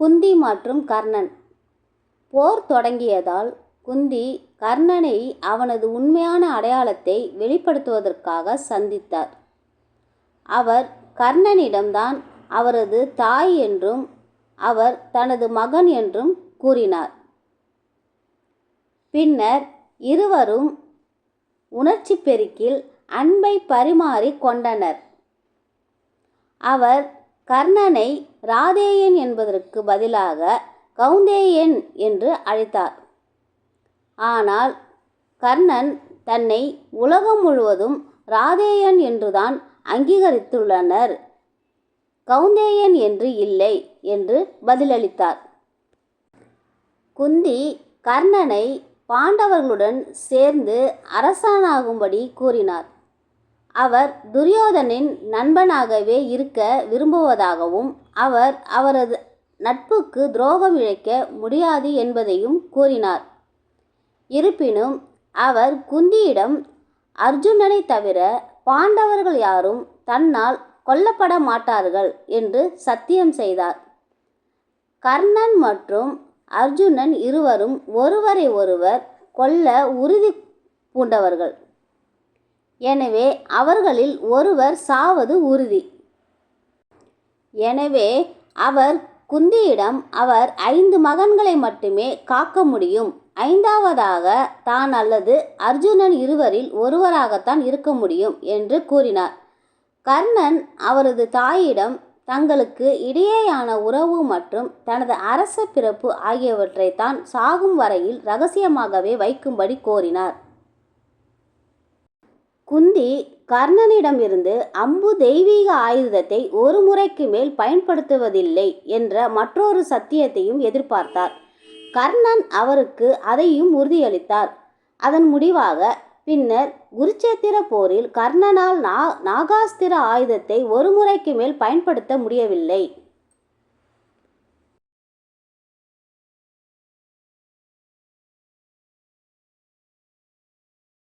குந்தி மற்றும் கர்ணன். போர் தொடங்கியதால் குந்தி கர்ணனை அவனது உண்மையான அடையாளத்தை வெளிப்படுத்துவதற்காக சந்தித்தார். அவர் கர்ணனிடம்தான் அவரது தாய் என்றும் அவர் தனது மகன் என்றும் கூறினார். பின்னர் இருவரும் உணர்ச்சி பெருக்கில் அன்பை பரிமாறிக் கொண்டனர். அவர் கர்ணனை ராதேயன் என்பதற்கு பதிலாக கௌந்தேயன் என்று அழைத்தார். ஆனால் கர்ணன் தன்னை உலகம் முழுவதும் ராதேயன் என்றுதான் அங்கீகரித்துள்ளனர். கௌந்தேயன் என்று இல்லை என்று பதிலளித்தார். குந்தி கர்ணனை பாண்டவர்களுடன் சேர்ந்து அரசனாகும்படி கூறினார். அவர் துரியோதனின் நண்பனாகவே இருக்க விரும்புவதாகவும் அவர் அவரது நட்புக்கு துரோகம் இழைக்க முடியாது என்பதையும் கூறினார். இருப்பினும் அவர் குந்தியிடம் அர்ஜுனனை தவிர பாண்டவர்கள் யாரும் தன்னால் கொல்லப்பட மாட்டார்கள் என்று சத்தியம் செய்தார். கர்ணன் மற்றும் அர்ஜுனன் இருவரும் ஒருவரை ஒருவர் கொல்ல உறுதி பூண்டவர்கள். எனவே அவர்களில் ஒருவர் சாவது உறுதி. எனவே அவர் குந்தியிடம் அவர் ஐந்து மகன்களை மட்டுமே காக்க முடியும். ஐந்தாவதாக தான் அல்லது அர்ஜுனன் இருவரில் ஒருவராகத்தான் இருக்க முடியும் என்று கூறினார். கர்ணன் அவரது தாயிடம் தங்களுக்கு இடையேயான உறவு மற்றும் தனது அரச பிறப்பு ஆகியவற்றை தான் சாகும் வரையில் ரகசியமாகவே வைக்கும்படி கோரினார். குந்தி கர்ணனிடமிருந்து அம்பு தெய்வீக ஆயுதத்தை ஒரு முறைக்கு மேல் பயன்படுத்துவதில்லை என்ற மற்றொரு சத்தியத்தையும் எதிர்பார்த்தார். கர்ணன் அவருக்கு அதையும் உறுதியளித்தார். அதன் முடிவாக பின்னர் குருச்சேத்திர போரில் கர்ணனால் நா நாகாஸ்திர ஆயுதத்தை ஒரு முறைக்கு மேல் பயன்படுத்த முடியவில்லை.